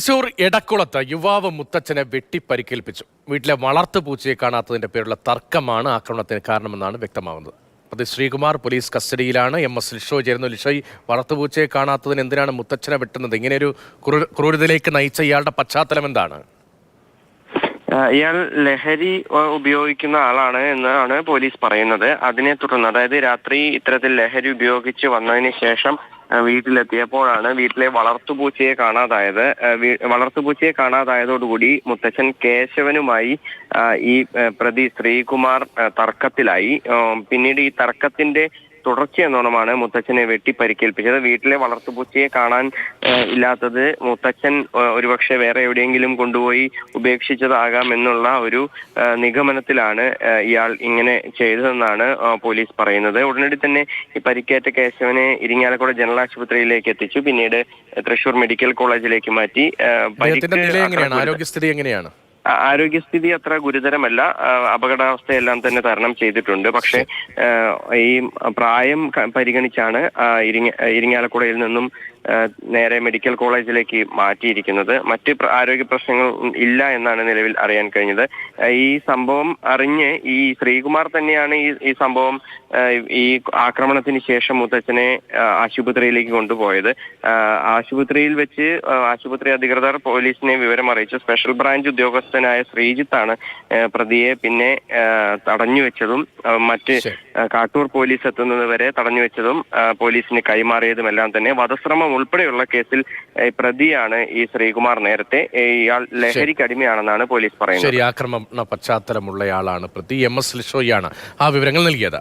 തൃശൂർ എടക്കുളത്ത് യുവാവ് മുത്തച്ഛനെ വെട്ടിപ്പരിക്കേൽപ്പിച്ചു. വീട്ടിലെ വളർത്തു പൂച്ചയെ കാണാത്തതിന്റെ പേരുള്ള തർക്കമാണ് ആക്രമണത്തിന് കാരണമെന്നാണ് വ്യക്തമാവുന്നത്. പ്രതി ശ്രീകുമാർ പോലീസ് കസ്റ്റഡിയിലാണ്. എം എസ് ലിഷോ ചേരുന്നു. ലിഷോ ഈ വളർത്തുപൂച്ചയെ കാണാത്തതിന് എന്തിനാണ് മുത്തച്ഛനെ വെട്ടുന്നത്? ഇങ്ങനെയൊരു ക്രൂരതയിലേക്ക് നയിച്ച ഇയാളുടെ പശ്ചാത്തലം എന്താണ്? ഇയാൾ ലഹരി ഉപയോഗിക്കുന്ന ആളാണ് എന്നാണ് പോലീസ് പറയുന്നത്. അതിനെ തുടർന്ന് അതായത് രാത്രി ഇത്തരത്തിൽ ലഹരി ഉപയോഗിച്ച് വന്നതിന് ശേഷം വീട്ടിലെത്തിയപ്പോഴാണ് വീട്ടിലെ വളർത്തുപൂച്ചയെ കാണാതായത്. വളർത്തുപൂച്ചയെ കാണാതായതോടുകൂടി മുത്തച്ഛൻ കേശവനുമായി ഈ പ്രതി ശ്രീകുമാർ തർക്കത്തിലായി. പിന്നീട് ഈ തർക്കത്തിന്റെ തുടർച്ചയെന്നോണമാണ് മുത്തച്ഛനെ വെട്ടി പരിക്കേൽപ്പിച്ചത് വീട്ടിലെ വളർത്തുപൂച്ചയെ കാണാൻ ഇല്ലാത്തത് മുത്തച്ഛൻ ഒരുപക്ഷെ വേറെ എവിടെയെങ്കിലും കൊണ്ടുപോയി ഉപേക്ഷിച്ചതാകാം എന്നുള്ള ഒരു നിഗമനത്തിലാണ് ഇയാൾ ഇങ്ങനെ ചെയ്തതെന്നാണ് പോലീസ് പറയുന്നത്. ഉടനടി തന്നെ ഈ പരിക്കേറ്റ കേശവനെ ഇരിങ്ങാലക്കുട ജനറൽ ആശുപത്രിയിലേക്ക് എത്തിച്ചു. പിന്നീട് തൃശൂർ മെഡിക്കൽ കോളേജിലേക്ക് മാറ്റി എങ്ങനെയാണ് ആരോഗ്യസ്ഥിതി എങ്ങനെയാണ്? ആരോഗ്യസ്ഥിതി അത്ര ഗുരുതരമല്ല. അപകടാവസ്ഥയെല്ലാം തന്നെ തരണം ചെയ്തിട്ടുണ്ട്. പക്ഷേ ഈ പ്രായം പരിഗണിച്ചാണ് ഇരിങ്ങാലക്കുടയിൽ നിന്നും നേരെ മെഡിക്കൽ കോളേജിലേക്ക് മാറ്റിയിരിക്കുന്നത്. മറ്റ് ആരോഗ്യ പ്രശ്നങ്ങൾ ഇല്ല എന്നാണ് നിലവിൽ അറിയാൻ കഴിഞ്ഞത്. ഈ സംഭവം അറിഞ്ഞ് ഈ ശ്രീകുമാർ തന്നെയാണ് ഈ ഈ സംഭവം ഈ ആക്രമണത്തിന് ശേഷം മുത്തച്ഛനെ ആശുപത്രിയിലേക്ക് കൊണ്ടുപോയത്. ആശുപത്രിയിൽ വെച്ച് ആശുപത്രി അധികൃതർ പോലീസിനെ വിവരം അറിയിച്ചു സ്പെഷ്യൽ ബ്രാഞ്ച് ഉദ്യോഗസ്ഥനായ ശ്രീജിത്താണ് പ്രതിയെ പിന്നെ തടഞ്ഞു വെച്ചതും മറ്റ് കാട്ടൂർ പോലീസ് എത്തുന്നത് വരെ തടഞ്ഞു വെച്ചതും പോലീസിന് കൈമാറിയതുമെല്ലാം തന്നെ വധശ്രമം ഉൾപ്പെടെയുള്ള കേസിൽ പ്രതിയാണ് ഈ ശ്രീകുമാർ നേരത്തെ ഇയാൾ ലഹരിക്ക് അടിമയാണെന്നാണ് പോലീസ് പറയുന്നത്. ശരി ആക്രമണ പശ്ചാത്തലമുള്ളയാളാണ് പ്രതി. എം എസ് ലിഷോയാണ് ആ വിവരങ്ങൾ നൽകിയത്.